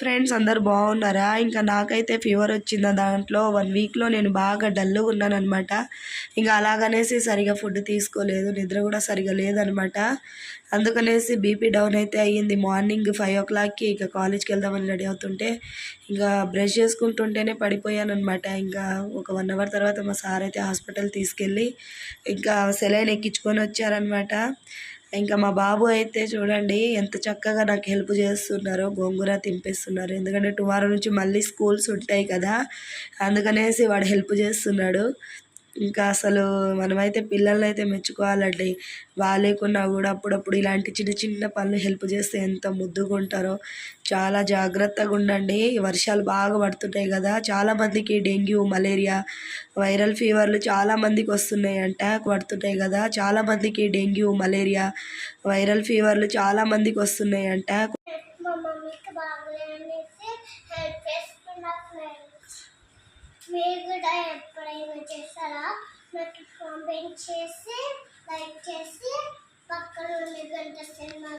Friends అందరు బాగున్నారా? ఇంకా నాకైతే ఫీవర్ వచ్చింది దాంట్లో. వన్ వీక్లో నేను బాగా డల్గా ఉన్నానమాట ఇంకా అలాగనేసి సరిగా ఫుడ్ తీసుకోలేదు. నిద్ర కూడా సరిగా లేదనమాట అందుకనేసి బీపీ డౌన్ అయితే అయ్యింది. మార్నింగ్ ఫైవ్ ఓ క్లాక్కి ఇంకా కాలేజ్కి వెళ్దామని రెడీ అవుతుంటే ఇంకా బ్రష్ చేసుకుంటుంటేనే పడిపోయాను అనమాట ఇంకా ఒక వన్ అవర్ తర్వాత మా సార్ అయితే హాస్పిటల్ తీసుకెళ్ళి ఇంకా సెలైన్ ఎక్కించుకొని వచ్చారనమాట ఇంకా మా బాబు అయితే చూడండి ఎంత చక్కగా నాకు హెల్ప్ చేస్తున్నారో గోంగూర తింపిస్తున్నారు. ఎందుకంటే టుమారో నుంచి మళ్ళీ స్కూల్స్ ఉంటాయి కదా అందుకనేసి వాడు హెల్ప్ చేస్తున్నాడు. ఇంకా అసలు మనమైతే పిల్లల్ని అయితే మెచ్చుకోవాలండి. బాగాలేకున్నా కూడా అప్పుడప్పుడు ఇలాంటి చిన్న చిన్న పనులు హెల్ప్ చేస్తే ఎంత ముద్దుగా ఉంటారో చాలా జాగ్రత్తగా ఉండండి. వర్షాలు బాగా పడుతుంటాయి కదా. చాలామందికి డెంగ్యూ మలేరియా వైరల్ ఫీవర్లు చాలామందికి వస్తున్నాయంట పడుతుంటాయి కదా. చాలామందికి డెంగ్యూ మలేరియా వైరల్ ఫీవర్లు చాలామందికి వస్తున్నాయంట. మీరు కూడా ఎప్పుడైనా చేస్తారా? నాకు కామెంట్ చేసి లైక్ చేసి